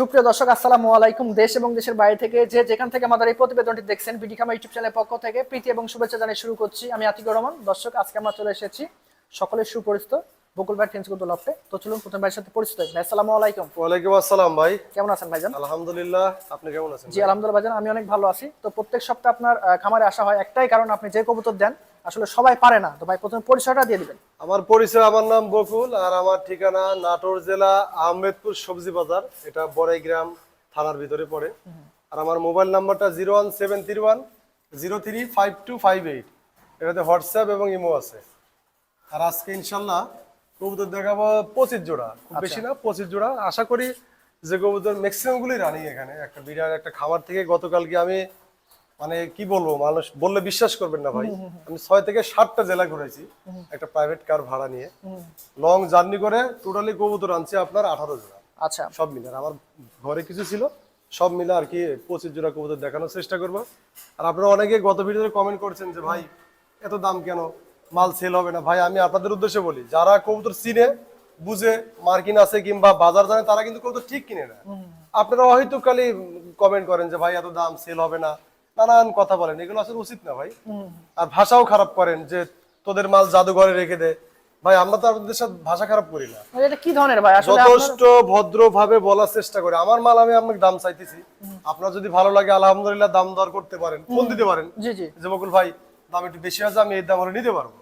সুপ্রিয় দর্শক আসসালামু আলাইকুম। দেশ এবং দেশের বাইরে থেকে যে যেখান থেকে আমাদের এই প্রতিবেদনটি দেখছেন বিডি খামা ইউটিউব চ্যানেলের পক্ষ থেকে প্রীতি এবং শুভেচ্ছা জানিয়ে শুরু করছি। আমি আতিকুর রহমান। দর্শক আজকে আমরা চলে এসেছি সকলের সুপরিচিত বকুল ভাই টেন্সগুলো লফটে। তো চলুন প্রথম ভাইয়ের সাথে পরিচিত হই। ভাই আসসালামু আলাইকুম। ওয়ালাইকুম আসসালাম ভাই। কেমন আছেন ভাইজান আলহামদুলিল্লাহ আপনি কেমন আছেন জি আলহামদুলিল্লাহ ভাইজান আমি অনেক ভালো আছি। তো প্রত্যেক সপ্তাহে আপনার খামারে আসা হয় একটাই কারণ আপনি যে কবুতর দেন আসলে সবাই পারে না। তো ভাই প্রথমে পরিচয়টা দিয়ে দিবেন। আমার পরিচয় আমার নাম বকুল আর আমার ঠিকানা নাটোর জেলা আহমেদপুর সবজি বাজার। এটা বড়াইগ্রাম থানার ভিতরে পড়ে। আর আমার মোবাইল নাম্বারটা zero one seven three one zero three five two five eight. এটাতে হোয়াটসঅ্যাপ এবং ইমো আছে। আর আজকে ইনশাল্লাহ কবুতর দেখাবো পঁচিশ জোড়া। খুব বেশি না পঁচিশ জোড়া। আশা করি যে কবুতর ম্যাক্সিমাম গুলি রানিং এখানে। একটা বিরাট একটা খাবার থেকে গতকালকে আমি মানে কি বলব মানুষ বললে বিশ্বাস করবেন না ভাই। আমি ছয় থেকে সাতটা জেলা ঘুরেছি একটা প্রাইভেট কার ভাড়া নিয়ে। লং জার্নি করে টোটালি কবুতর আনছি আপনার আঠারো জোড়া। আচ্ছা। সব মিলে। আমার ঘরে কিছু ছিল সব মিলে আর কি পঁচিশ জোড়া কবুতর দেখানোর চেষ্টা করব। আর আপনারা অনেকে গত ভিডিওতে কমেন্ট করছেন যে ভাই এত দাম কেন? মাল সেল হবে না। ভাই আমি আপনাদের উদ্দেশ্যে বলি যারা কবুতর চিনে বুঝে মার্কিন আছে কিংবা বাজার জানে তারা কিন্তু কবুতর ঠিক কিনে না আপনারা হয়তো খালি কমেন্ট করেন যে ভাই এত দাম সেল হবে না। নানান কথা বলেন এগুলো আসলে উচিত না ভাই। আর ভাষাও খারাপ করেন যে তোদের মাল জাদুঘরে রেখে দে। ভাই আমরা তো আপনাদের সাথে ভাষা খারাপ করি না। এটা কি ধরনের ভাই? আসলে যথেষ্ট ভদ্র ভাবে বলার চেষ্টা করে। আমার মাল আমি আপনাকে দাম চাইতেছি। আপনার যদি ভালো লাগে আলহামদুলিল্লাহ দাম দর করতে পারেন ফোন দিতে পারেন। জি জি। যে বকুল ভাই দাম একটু বেশি আছে আমি এই দাম হলে নিতে পারব।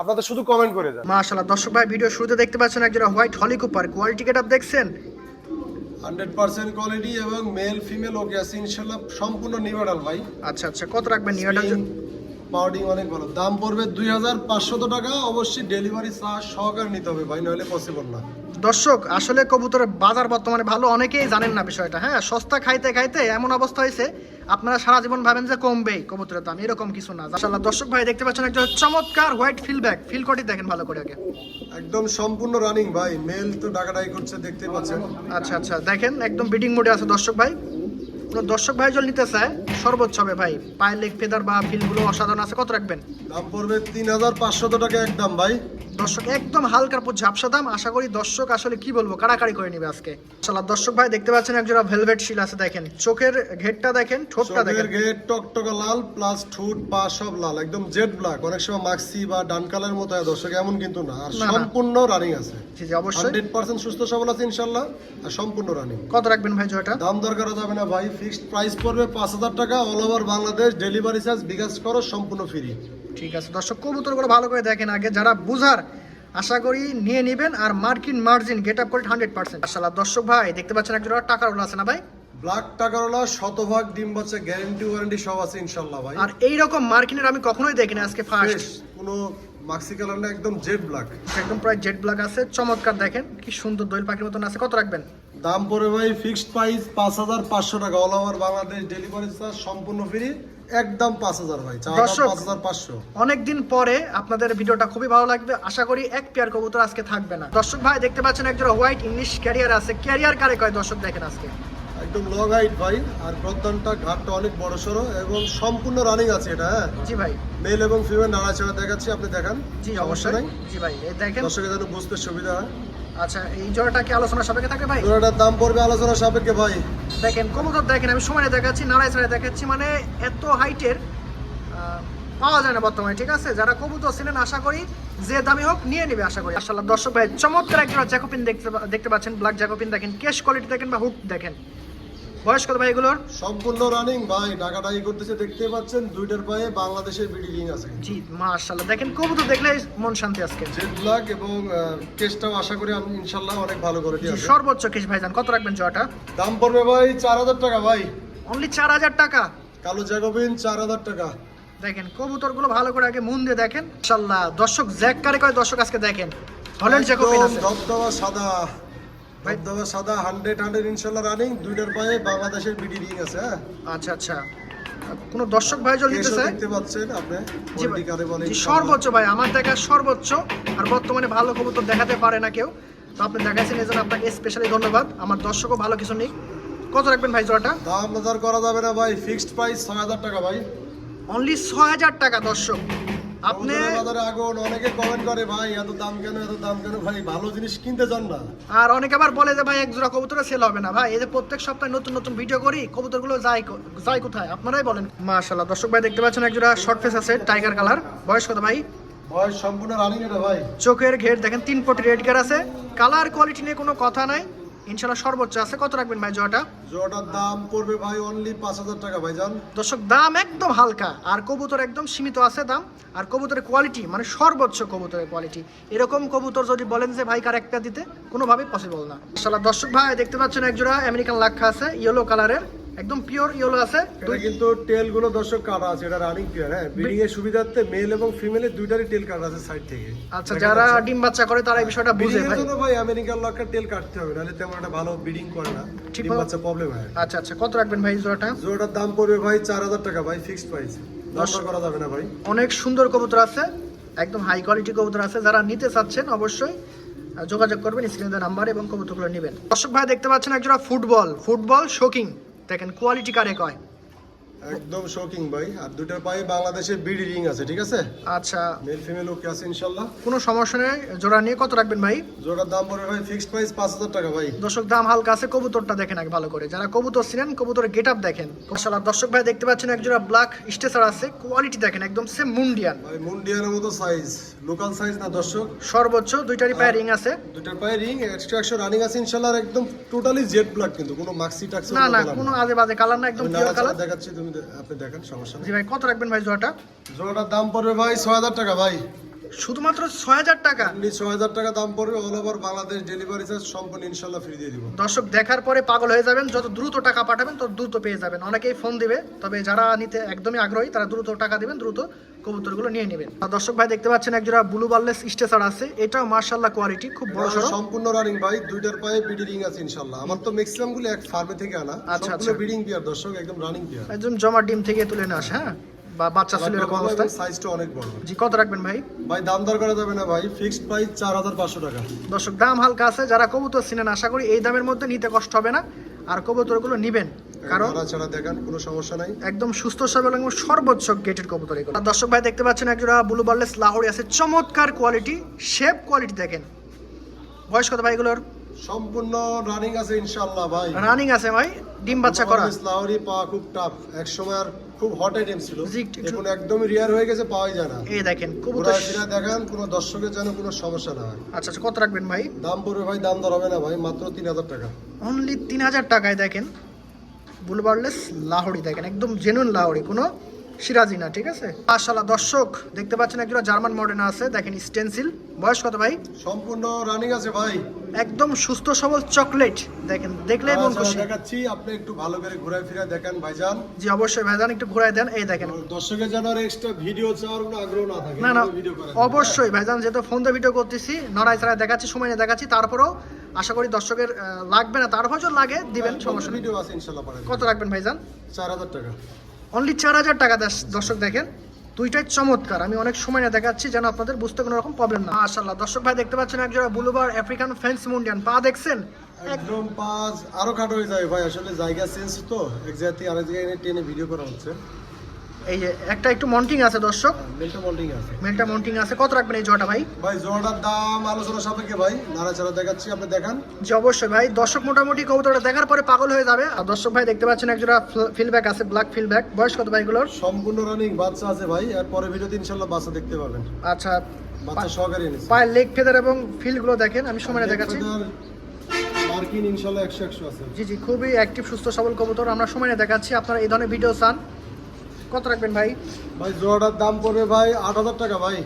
আপনাদের শুধু কমেন্ট করে যান। মাশাআল্লাহ। দর্শক ভাই ভিডিও শুরুতে দেখতে পাচ্ছেন একজন হোয়াইট হলি কুপার কোয়ালিটি গেট আপ দেখছেন? হান্ড্রেড পার্সেন্ট কোয়ালিটি এবং মেল ফিমেল ওকে আছে ইনশাল্লাহ সম্পূর্ণ নিউডাল ভাই। আচ্ছা আচ্ছা কত রাখবেন নিউটার পাউডিং অনেক ভালো। দাম পড়বে দুই হাজার পাঁচশত টাকা। অবশ্যই ডেলিভারি চার্জ সহকারে নিতে হবে ভাই নইলে পসিবল না। দর্শক আসলে কবুতরের বাজার বর্তমানে ভালো অনেকেই জানেন না বিষয়টা। হ্যাঁ সস্তা খাইতে খাইতে এমন অবস্থা হয়েছে আপনারা সারা জীবন ভাবেন যে কমবেই কবুতরের দাম এরকম কিছু না। মাশাআল্লাহ দর্শক ভাই দেখতে পাচ্ছেন একজন চমৎকার হোয়াইট ফিল ব্যাগ ফিল কটি দেখেন ভালো করে আগে। একদম সম্পূর্ণ রানিং ভাই মেল তো ডাকাডাকি করছে দেখতে পাচ্ছেন। আচ্ছা আচ্ছা দেখেন একদম বিডিং মোডে আছে দর্শক ভাই। দর্শক ভাই জল নিতে চায় সর্বোচ্চ হবে ভাই। পায়ের লেগ ফেদার বা ফিলগুলো অসাধারণ আছে, কত রাখবেন? দাম পড়বে তিন হাজার পাঁচশত টাকা একদম ভাই। দর্শক একদম হালকার উপর ঝাপসা দাম। আশা করি দর্শক আসলে কি বলব কাড়াকাড়ি করে নিবে আজকে। ইনশাআল্লাহ দর্শক ভাই দেখতে পাচ্ছেন একজোড়া ভেলভেট শিল আছে দেখেন। চোখের ঘেরটা দেখেন ঠোঁটটা দেখেন। গেট টকটকা লাল প্লাস ঠোঁট পা সব লাল একদম জেড ব্ল্যাক অনেক সময় মাক্সি বা ডান কালার মতো হয় দর্শক এমন কিন্তু না। আর। সম্পূর্ণ রানিং আছে। জি জি অবশ্যই। হান্ড্রেড পার্সেন্ট সুস্থ সবল আছে ইনশাল্লাহ আর সম্পূর্ণ রানিং কত রাখবেন ভাই জয়টা? দাম দরকার করা যাবে না ভাই ফিক্সড প্রাইস পড়বে পাঁচ হাজার টাকা। All over Bangladesh delivery charge bKash করো সম্পূর্ণ ফ্রি ঠিক আছে। দর্শক কবুতরগুলো ভালো করে দেখেন আগে। যারা বুঝার আশা করি নিয়ে নেবেন আর মার্কিন মার্জিন গেট আপ করে হান্ড্রেড পার্সেন্ট। আসসালাম দর্শক ভাই দেখতে পাচ্ছেন একজন টাকার ওলা আছে না ভাই? ব্ল্যাক টাকারওয়ালা শতভাগ ডিম বাচ্চা গ্যারেন্টি ওয়ারেন্টি সব আছে ইনশাল্লাহ ভাই। আর এই রকম মার্কিনের আমি কখনোই দেখিনি আজকে ফার্স্ট কোনো মাক্সি কালার না একদম জেড ব্ল্যাক একদম প্রায় জেড ব্ল্যাক আছে। চমৎকার দেখেন কি সুন্দর দোয়েল পাখির মতন আছে। কত রাখবেন? দাম পড়ে ভাই ফিক্সড প্রাইস পাঁচ হাজার পাঁচশো টাকা। All over Bangladesh delivery charge সম্পূর্ণ ফ্রি একদম পাঁচ হাজার ভাই। পাঁচ হাজার পাঁচশো। অনেকদিন পরে আপনাদের ভিডিওটা খুবই ভালো লাগবে। আশা করি এক পেয়ার কবুতর আজকে থাকবে না। দর্শক ভাই দেখতে পাচ্ছেন একজন হোয়াইট ইংলিশ ক্যারিয়ার আছে। ক্যারিয়ার কারে কয় দর্শক দেখেন আজকে? একদম লং হাইট ভাই আর প্রদানটা ঘাটটা অনেক বড় সড়ো এবং সম্পূর্ণ রানিং আছে এটা হ্যাঁ? জি ভাই। মেল এবং ফিমেল নাড়াচাড়া দেখাচ্ছি আপনি দেখান। জি অবশ্যই। জি ভাই দেখেন। দর্শকের যেন বুঝতে সুবিধা হয়। আচ্ছা এই জোড়াটা কি আলোচনা সাপেক্ষে থাকবে ভাই? জোড়াটার দাম পড়বে আলোচনা সাপেক্ষে ভাই। দেখেন কবুতর দেখেন আমি সময় দেখাচ্ছি নাড়াই ছাড়াই দেখাচ্ছি মানে এত হাইটের পাওয়া যায় না বর্তমানে ঠিক আছে? যারা কবুতর ছিলেন আশা করি যে দামি হোক নিয়ে নেবে আশা করি। আসলে দর্শক ভাই চমৎকার একটা জ্যাকোপিন দেখতে দেখতে পাচ্ছেন ব্ল্যাক জ্যাকোপিন দেখেন কেশ কোয়ালিটি দেখেন বা হুক দেখেন। বয়স কত ভাই এগুলোর সম্পূর্ণ রানিং ভাই ডাকাডাকি করতেছে দেখতে পাচ্ছেন দুইটার পায়ে বাংলাদেশের বিডি আছে। জি মাশাআল্লাহ। দেখেন কবুতর দেখলে মন শান্তি আজকে। জেড ব্ল্যাক এবং কেসটাও আশা করি আমি ইনশাল্লাহ অনেক ভালো করে জি সর্বোচ্চ কেশ ভাইজান কত রাখবেন জয়টা দাম পড়বে ভাই চার হাজার টাকা ভাই। অনলি চার হাজার টাকা? কালো জ্যাকোবিন চার হাজার টাকা। দেখেন কবুতরগুলো ভালো করে আগে মন দিয়ে দেখেন। ইনশাআল্লাহ দর্শক জ্যাক কারে কয়? দর্শক আজকে দেখেন। হল্যান্ড জ্যাকোপিন আছে। সাদা। ভাই- ধবধবা সাদা হান্ড্রেড হান্ড্রেড ইনশাল্লাহ রানিং দুইটার পায়ে বাংলাদেশের বিডি রিং আছে হ্যাঁ? আচ্ছা আচ্ছা। কোনো দর্শক ভাই যদি দেখতে পাচ্ছেন আপনি সর্বোচ্চ ভাই আমার দেখা সর্বোচ্চ আর বর্তমানে ভালো কবুতর দেখাতে পারে না কেউ। তো আপনি দেখাচ্ছেন এই জন্য আপনাকে স্পেশালি ধন্যবাদ। আমার দর্শকও ভালো কিছু নেই। কত রাখবেন ভাই জোড়াটা? দাম বাজার করা যাবে না ভাই ফিক্সড প্রাইস ছয় হাজার টাকা ভাই। অনলি ছয় হাজার টাকা দর্শক। আপনি আগুন অনেকে কমেন্ট করে ভাই এত দাম কেন এত দাম কেন? ভাই ভালো জিনিস কিনতে চান না। আর অনেকে আবার বলে যে ভাই এক জোড়া কবুতরে সেল হবে না। ভাই এই যে প্রত্যেক সপ্তাহে নতুন নতুন ভিডিও করি কবুতরগুলো যায় কো- যায় কোথায়? আপনারাই বলেন। মাশাআল্লাহ। দর্শক ভাই দেখতে পাচ্ছেন এক জোড়া শর্ট ফেস আছে টাইগার কালার বয়স কত ভাই? বয়স সম্পূর্ণ রানিং এটা ভাই। চোখের ঘের দেখেন তিন পটি রেড কার আছে। কালার কোয়ালিটি নিয়ে কোনো কথা নাই। ইনশাল্লাহ সর্বোচ্চ আছে। কত রাখবেন ভাই জোয়াটা জোয়াটার দাম পড়বে ভাই অনলি পাঁচ হাজার টাকা ভাই যান দর্শক দাম একদম হালকা আর কবুতর একদম সীমিত আছে দাম। আর কবুতরের কোয়ালিটি মানে সর্বোচ্চ কবুতরের কোয়ালিটি এরকম কবুতর যদি বলেন যে ভাই কার একটা দিতে? কোনোভাবেই পসিবল না। মাশাআল্লাহ দর্শক ভাই দেখতে পাচ্ছেন এক জোড়া আমেরিকান লাক্ষা আছে ইয়েলো কালারের একদম পিওর ইয়েলো আছে। কিন্তু টেলগুলো দর্শক কাটা আছে এটা রানিং পেয়ার হ্যাঁ? ব্রিডিং এর সুবিধার্থে মেল এবং দুইটারই টেল কাটা আছে সাইড থেকে। আচ্ছা যারা ডিম বাচ্চা করে তারা এই বিষয়টা বুঝে ভাই। জন্য ভাই আমেরিকান টেল কাটতে হবে নাহলে তেমন একটা ভালো ব্রিডিং করে না। ডিম বাচ্চা প্রবলেম হয়। আচ্ছা আচ্ছা কত রাখবেন ভাই জোড়াটা? জোড়াটার দাম পড়বে ভাই চার হাজার টাকা ভাই ফিক্সড প্রাইস দশ করা যাবে না ভাই। অনেক সুন্দর কবুতর আছে একদম হাই কোয়ালিটি কবুতর আছে। যারা নিতে চাচ্ছেন অবশ্যই যোগাযোগ করবেন স্ক্রিনে নাম্বার এবং কবুতরগুলো নেবেন। দর্শক ভাই দেখতে পাচ্ছেন একজোড়া ফুটবল ফুটবল শোকিং দেখেন কোয়ালিটি কারে কয় একদম শোকিং ভাই। আর দুটার পায়ে বাংলাদেশের বিডি রিং আছে ঠিক আছে? আচ্ছা। মেল ফিমেল ওকে আছে ইনশাল্লাহ? কোনো সমস্যা নেই। জোড়া নিয়ে কত রাখবেন ভাই? জোড়ার দাম পড়বে ভাই ফিক্সড প্রাইস পাঁচ হাজার টাকা ভাই। দর্শক দাম হালকা আছে কবুতরটা দেখেন আগে ভালো করে। যারা কবুতর ছিলেন কবুতরের গেট আপ দেখেন। মাশাআল্লাহ দর্শক ভাই দেখতে পাচ্ছেন এক জোড়া ব্ল্যাক স্টেসার আছে কোয়ালিটি দেখেন একদম সেম মুন্ডিয়ান ভাই মুন্ডিয়ানের মতো সাইজ লোকাল সাইজ না দর্শক? সর্বোচ্চ দুইটারই পায়ে রিং আছে। দুটার পায়ে রিং একশো একশো রানিং আছে ইনশাল্লাহ আর একদম টোটালি জেড ব্ল্যাক কিন্তু কোনো মাক্সি টাক্সি না না কোনো আজে বাজে কালার না একদম পিওর কালার দেখাচ্ছি তুমি আপনি দেখেন সমস্যা নেই। ভাই কত রাখবেন ভাই জোড়াটা? জোড়াটার দাম পড়বে ভাই ছয় হাজার টাকা ভাই। শুধুমাত্র ছয় হাজার টাকা? এমনি ছয় হাজার টাকা দাম পড়বে all over Bangladesh delivery charge সম্পূর্ণ ইনশাল্লাহ ফ্রি দিয়ে দিব। দর্শক দেখার পরে পাগল হয়ে যাবেন। যত দ্রুত টাকা পাঠাবেন তত দ্রুত পেয়ে যাবেন। অনেকেই ফোন দিবে তবে যারা নিতে একদমই আগ্রহী তারা দ্রুত টাকা দিবেন দ্রুত কবুতরগুলো নিয়ে নেবেন। আর দর্শক ভাই দেখতে পাচ্ছেন একজোড়া ব্লু বার্লেস স্টেসার আছে। এটাও মার্শাল্লাহ কোয়ালিটি খুব বড় সড়ো। সম্পূর্ণ রানিং ভাই দুইটার পায়ে বিডি রিং আছে ইনশাল্লাহ আমার তো ম্যাক্সিমামগুলো এক ফার্মে থেকে আনা। আচ্ছা, আচ্ছা। বিডিং পিয়ার দর্শক একদম রানিং পিয়ার একদম জমা ডিম থেকে তুলে নিয়ে আসে হ্যাঁ? বা বাচ্চা ছিল এরকম অবস্থায় সাইজটা অনেক বড়। জি কত রাখবেন ভাই? ভাই দাম দর করা যাবে না ভাই ফিক্সড প্রাইস চার হাজার পাঁচশো টাকা। দর্শক দাম হালকা আছে যারা কবুতর চিনেন আশা করি এই দামের মধ্যে নিতে কষ্ট হবে না। আর কবুতরগুলো নিবেন কারণ ভাড়া ছাড়া দেখান কোনো সমস্যা নাই। একদম সুস্থ সবল এবং সর্বোচ্চ গেটের কবুতর এগুলো। আর দর্শক ভাই দেখতে পাচ্ছেন একজোড়া ব্লু বার্লেস লাহোরি আছে চমৎকার কোয়ালিটি শেপ কোয়ালিটি দেখেন। বয়স কত ভাই এগুলোর? সম্পূর্ণ রানিং আছে ভাই। রানিং আছে ভাই ডিম বাচ্চা করা। লাহোরি পাওয়া খুব টাফ এক সময় আর খুব হট আইটেম ছিল। এখন একদমই রিয়ার হয়ে গেছে পাওয়াই যায় না। এই দেখেন কবুতর। সিরা দেখান কোনো দর্শকের যেন কোনো সমস্যা না হয়। আচ্ছা আচ্ছা কত রাখবেন ভাই? দাম পড়বে ভাই দাম দর হবে না ভাই মাত্র তিন হাজার টাকা। অনলি তিন হাজার টাকায় দেখেন বুলবার্লেস লাহোরি দেখেন একদম জেনুইন লাহোরি কোনো সিরাজি না ঠিক আছে? মাশাআল্লাহ দর্শক দেখতে পাচ্ছেন একজোড়া জার্মান মডেল আছে দেখেন স্টেনসিল বয়স কত ভাই? সম্পূর্ণ রানিং আছে ভাই। একদম সুস্থ সবল চকলেট দেখেন দেখলেই মন খুশি। দেখাচ্ছি আপনি একটু ভালো করে ঘুরায় ফিরে দেখেন ভাইজান। জি অবশ্যই ভাইজান একটু ঘুরাই দেন। এই দেখেন। দর্শকের যেন আর এক্সট্রা ভিডিও চাওয়ার কোনো আগ্রহ না থাকে না না ভিডিও করেন অবশ্যই ভাইজান যেহেতু ফোন দিয়ে ভিডিও করতেছি নড়াই ছাড়াই দেখাচ্ছি সময় নিয়ে দেখাচ্ছি তারপরও আশা করি দর্শকের লাগবে না তারপর যদি লাগে দিবেন সমস্যা ভিডিও আছে ইনশাল্লাহ পারেন কত রাখবেন ভাইজান? চার হাজার টাকা। অনলি চার হাজার টাকা দর্শক দেখেন, দুইটাই চমৎকার। আমি অনেক সময় না দেখাচ্ছি যেন আপনাদের বুঝতে কোনো রকম প্রবলেম না। মাশাআল্লাহ, দর্শক ভাই দেখতে পাচ্ছেন একজোড়া বুলুবার আফ্রিকান ফেন্স মুন্ডিয়ান পা দেখছেন? একদম পাঁচ আরও খাটো হয়ে যায় ভাই, আসলে জায়গা চেঞ্জ তো, এক জায়গা থেকে আরেক জায়গায় টেনে ভিডিও করা হচ্ছে। এই যে একটা একটু মন্টিং আছে দর্শক। মেলটা মল্টিং আছে। মেলটা মন্টিং আছে। কত রাখবেন এই জোড়াটা ভাই? ভাই জোড়াটার দাম আলোচনা সাপেক্ষে ভাই নাড়াচাড়া দেখাচ্ছি আপনি দেখান। জি অবশ্যই ভাই। দর্শক মোটামুটি কবুতরটা দেখার পরে পাগল হয়ে যাবে। আর দর্শক ভাই দেখতে পাচ্ছেন একজোড়া ফিলব্যাক আছে ব্ল্যাক ফিলব্যাক বয়স কত ভাইগুলোর? সম্পূর্ণ রানিং বাচ্চা আছে ভাই আর পরে ভিডিওতে ইনশাল্লাহ বাচ্চা দেখতে পাবেন আচ্ছা বাচ্চা সহকারী এনেছে। পায়ের লেগ ফেদার এবং ফিলগুলো দেখেন আমি সময় দেখাচ্ছি। মার্কিন ইনশাল্লাহ একশো একশো আছে। জি জি খুবই অ্যাক্টিভ সুস্থ সবল কবুতর আমরা সময় দেখাচ্ছি। আপনারা এই ধরনের ভিডিও চান কত রাখবেন ভাই? ভাই জোড়াটার দাম পড়বে ভাই আট হাজার টাকা ভাই।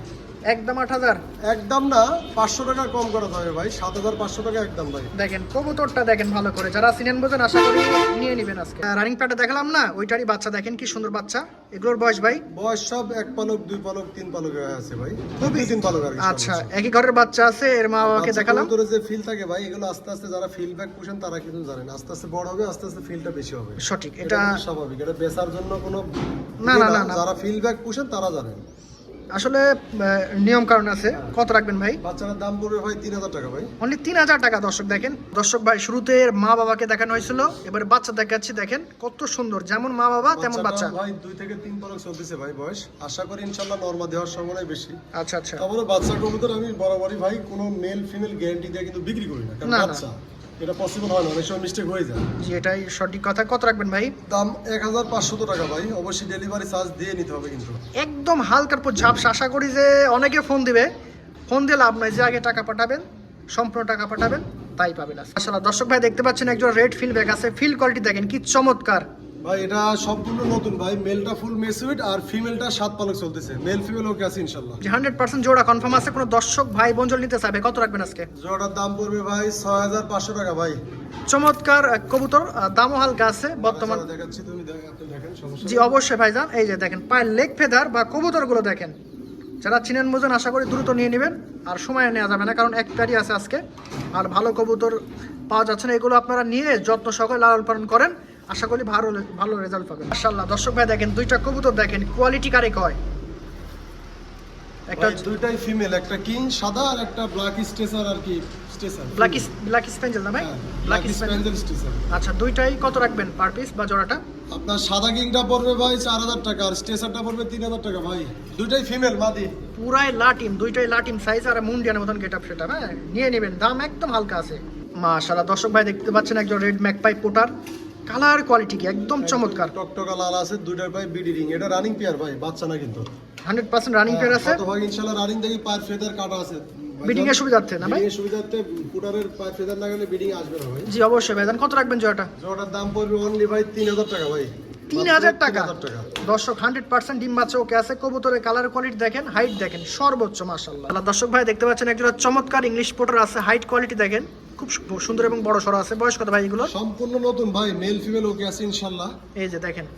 একদম আট হাজার? একদম না পাঁচশো টাকা কম করা যাবে ভাই সাত হাজার পাঁচশো টাকা একদম ভাই। দেখেন কবুতরটা দেখেন ভালো করে। যারা সিনেন বোঝেন আশা করি নিয়ে নেবেন আজকে। রানিং প্যাডে দেখালাম না ওইটারই বাচ্চা দেখেন কি সুন্দর বাচ্চা। এগুলোর বয়স ভাই? বয়স সব এক পালক দুই পালক তিন পালক আছে ভাই। খুবই তিন পালক আচ্ছা একই ঘরের বাচ্চা আছে এর মা বাবাকে দেখালাম। কবুতরের যে ফিল থাকে ভাই এগুলো আস্তে আস্তে যারা ফিল ব্যাক পুষেন তারা কিন্তু জানেন আস্তে আস্তে বড় হবে আস্তে আস্তে ফিলটা বেশি হবে। সঠিক এটা স্বাভাবিক এটা বেচার জন্য কোনো না, ইয়ে না, না, না। যারা ফিল ব্যাক পুষেন তারা জানেন আসলে নিয়ম কারণ আছে। কত রাখবেন ভাই? বাচ্চাটার দাম পড়বে ভাই তিন হাজার টাকা ভাই। অনলি তিন হাজার টাকা দর্শক দেখেন। দর্শক ভাই শুরুতে মা বাবাকে দেখানো হয়েছিল এবার বাচ্চা দেখাচ্ছি দেখেন। কত সুন্দর যেমন মা বাবা তেমন বাচ্চা। ভাই দুই থেকে তিন পলক চলতেছে ভাই বয়স। আশা করি ইনশাল্লাহ নর্মা দেওয়ার সম্ভাবনাই বেশি। আচ্ছা আচ্ছা। তারপরে বাচ্চা কবুতর আমি বরাবরই ভাই কোনো মেল ফিমেল গ্যারান্টি দিয়ে কিন্তু বিক্রি করি না। বাচ্চা। এটা পসিবল হয় না অনেক সময় মিস্টেক হয়ে যায়। জি এটাই সঠিক কথা। কত রাখবেন ভাই? দাম এক হাজার পাঁচশত টাকা ভাই। অবশ্যই ডেলিভারি চার্জ দিয়ে নিতে হবে কিন্তু। একদম হালকার পর ঝাপসা। আশা করি যে অনেকে ফোন দিবে। ফোন দিয়ে লাভ নাই। যে আগে টাকা পাঠাবেন সম্পূর্ণ টাকা পাঠাবেন তাই পাবেন। আসলে দর্শক ভাই দেখতে পাচ্ছেন একজন রেড ফিল ব্যাগ আছে। ফিল কোয়ালিটি দেখেন কি চমৎকার। ভাই এটা সম্পূর্ণ নতুন ভাই। মেলটা ফুল মেসুইট আর ফিমেলটা সাত পালক চলতেছে। মেল ফিমেল ওকে আছে ইনশাল্লাহ। হান্ড্রেড পার্সেন্ট জোড়া কনফার্ম আছে। কোনো দর্শক ভাই বঞ্জল নিতে চাইবে কত রাখবেন আজকে? জোড়াটার দাম পড়বে ভাই ছয় হাজার পাঁচশো টাকা ভাই। চমৎকার কবুতর দামও হালকা আছে বর্তমান। আচ্ছা, দেখাচ্ছি তুমি দেখেন সমস্যা জি অবশ্যই ভাইজান। এই যে দেখেন পায়ের লেগ ফেদার বা কবুতরগুলো দেখেন। যারা চিনেন মোজন আশা করি দ্রুত নিয়ে নেবেন। আর সময় নেওয়া যাবে না কারণ এক প্যারি আছে আজকে। আর ভালো কবুতর পাওয়া যাচ্ছে না এগুলো আপনারা নিয়ে যত্ন সহকারে লালন পালন করেন। আশা করি ভালো ভালো রেজাল্ট পাবেন। মাশাআল্লাহ দর্শক ভাই দেখেন দুইটা কবুতর দেখেন কোয়ালিটি কারে কয়? একটা দুইটাই ফিমেল একটা কিং সাদা আর একটা ব্ল্যাক স্টেসার আর কি স্টেসার ব্ল্যাক ব্ল্যাক স্পেঞ্জেল না ভাই? ব্ল্যাক ব্ল্যাক স্পেঞ্জেল স্টেসার আচ্ছা দুইটাই কত রাখবেন পার পিস বা জোড়াটা? আপনার সাদা কিংটা পড়বে ভাই চার হাজার টাকা আর স্টেসারটা পড়বে তিন হাজার টাকা ভাই। দুইটাই ফিমেল মাদি। পুরাই লাটিম দুইটাই লাটিম সাইজ আর মুন্ডিয়ানের মতন গেট আপ সেটা হ্যাঁ? নিয়ে নেবেন দাম একদম হালকা আছে। মাশাআল্লাহ দর্শক ভাই দেখতে পাচ্ছেন একজন red magpie pouter. Colour quality কি? একদম চমৎকার। টকটকা লাল আছে দুইটার ভাই বিডি রিং। এটা রানিং পেয়ার ভাই বাচ্চা না কিন্তু। হান্ড্রেড পার্সেন্ট রানিং পেয়ার আছে? তো ভাই ইনশাআল্লাহ রানিং দেখি পায়ের ফেদার কাটা আছে। বিডিং এর সুবিধার্থে না ভাই? বিডিং এর সুবিধার্থে পুটারের পায়ের ফেদার লাগালে বিডিং আসবে না ভাই। জি অবশ্যই ভাইজান কত রাখবেন জোড়াটা জোড়াটার দাম পড়বে অনলি ভাই তিন হাজার টাকা ভাই। তিন হাজার টাকা। 3000 দর্শক হান্ড্রেড পার্সেন্ট ডিম বাচ্চা ওকে আছে। কবুতরের কালার কোয়ালিটি দেখেন হাইট দেখেন সর্বোচ্চ মাসাল্লাহ দর্শক ভাই দেখতে পাচ্ছেন একজন চমৎকার ইংলিশ পোটার আছে। হাইট কোয়ালিটি দেখেন খুব সুন্দর এবং বড় সড়ো আছে। বয়স কত ভাই এগুলো? সম্পূর্ণ নতুন ভাই মেল ফিমেল ওকে আছে ইনশাআল্লাহ। এই যে দেখেন।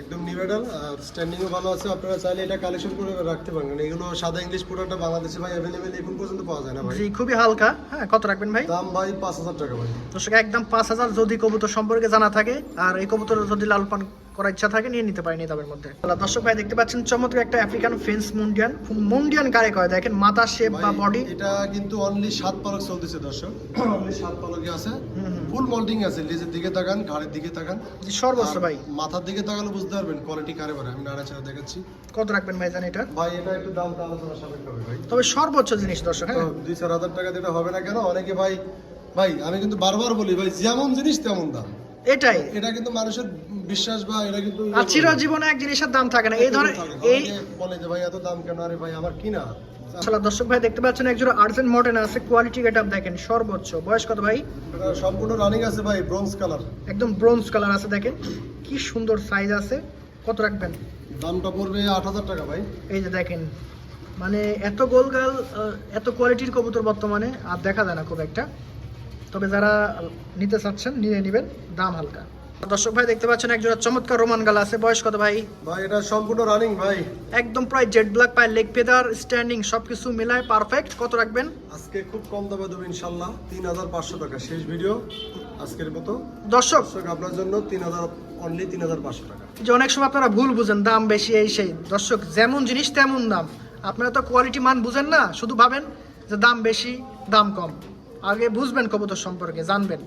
একদম নিউডাল আর স্ট্যান্ডিংও ভালো আছে। আপনারা চাইলে এটা কালেকশন করে রাখতে পারবেন। এগুলো সাদা ইংলিশ পুরোটা বাংলাদেশে ভাই অ্যাভেলেবেল এখন পর্যন্ত পাওয়া যায় না ভাই। জি খুবই হালকা। হ্যাঁ কত রাখবেন ভাই? দাম ভাই পাঁচ হাজার টাকা ভাই। দর্শক একদম পাঁচ হাজার যদি কবুতর সম্পর্কে জানা থাকে আর এই কবুতর যদি লাল পান করার ইচ্ছা থাকে নিয়ে নিতে পারেন দামের মধ্যে। দর্শক ভাই দেখতে পাচ্ছেন চমৎকার একটা আফ্রিকান ফেন্স মুন্ডিয়ান মুন্ডিয়ান কারে কয়? দেখেন মাথা শেপ বা বডি এটা কিন্তু অনলি সাত পালক চলতেছে দর্শক। অনলি সাত পালকে আছে। ফুল মল্টিং আছে লেজের দিকে তাকান ঘাড়ের দিকে তাকান। আর ভাই। মাথার দিকে তাকালে বুঝতে পারবেন কোয়ালিটি কারে বারে আমি নাড়াচাড়া দেখাচ্ছি। কত রাখবেন ভাই জানি এটা? ভাই এটা একটু দামটা আলোচনা সাপেক্ষ হবে ভাই। তবে সর্বোচ্চ জিনিস দর্শক হ্যাঁ? তো দুই চার হাজার টাকা দিলে হবে না কেন অনেকে ভাই ভাই আমি কিন্তু বারবার বলি ভাই যেমন জিনিস তেমন দাম। এটাই। এটা কিন্তু মানুষের বিশ্বাস বা এটা কিন্তু আর চিরজীবনে এক জিনিসের দাম থাকে না। এই ধরনের এই বলে যে ভাই এত দাম কেন? আরে ভাই আমার কিনা আসলে দর্শক ভাই দেখতে পাচ্ছেন একজন আর্জেন্ট মডেল আছে কোয়ালিটি গেট আপ দেখেন সর্বোচ্চ। বয়স কত ভাই? সম্পূর্ণ রানিং আছে ভাই ব্রোঞ্জ কালার একদম ব্রোঞ্জ কালার আছে দেখেন। কি সুন্দর সাইজ আছে। কত রাখবেন? দামটা পড়বে আট হাজার টাকা ভাই। এই যে দেখেন মানে এত গোলগাল এত কোয়ালিটির কবুতর বর্তমানে আর দেখা যায় না খুব একটা। তবে যারা নিতে চাচ্ছেন নিয়ে নেবেন। দাম হালকা। দর্শক ভাই দেখতে পাচ্ছেন একজোড়া চমৎকার রোমান গাল আছে। বয়স কত ভাই? ভাই এটা সম্পূর্ণ রানিং ভাই। একদম প্রায় জেড ব্ল্যাক পায় লেগ পেদার স্ট্যান্ডিং সবকিছু মিলায় পারফেক্ট কত রাখবেন? আজকে খুব কম দামে দেবো হাজার পাঁচশো টাকা। শেষ ভিডিও আজকের মতো। দর্শক। আপনার জন্য তিন হাজার অনলি তিন হাজার পাঁচশো টাকা। যে অনেক সময় আপনারা ভুল বুঝেন দাম বেশি এই সেই। দর্শক যেমন জিনিস তেমন দাম। আপনারা তো কোয়ালিটি মান বুঝেন না শুধু ভাবেন যে দাম বেশি দাম কম। আগে বুঝবেন কবুতর সম্পর্কে জানবেন।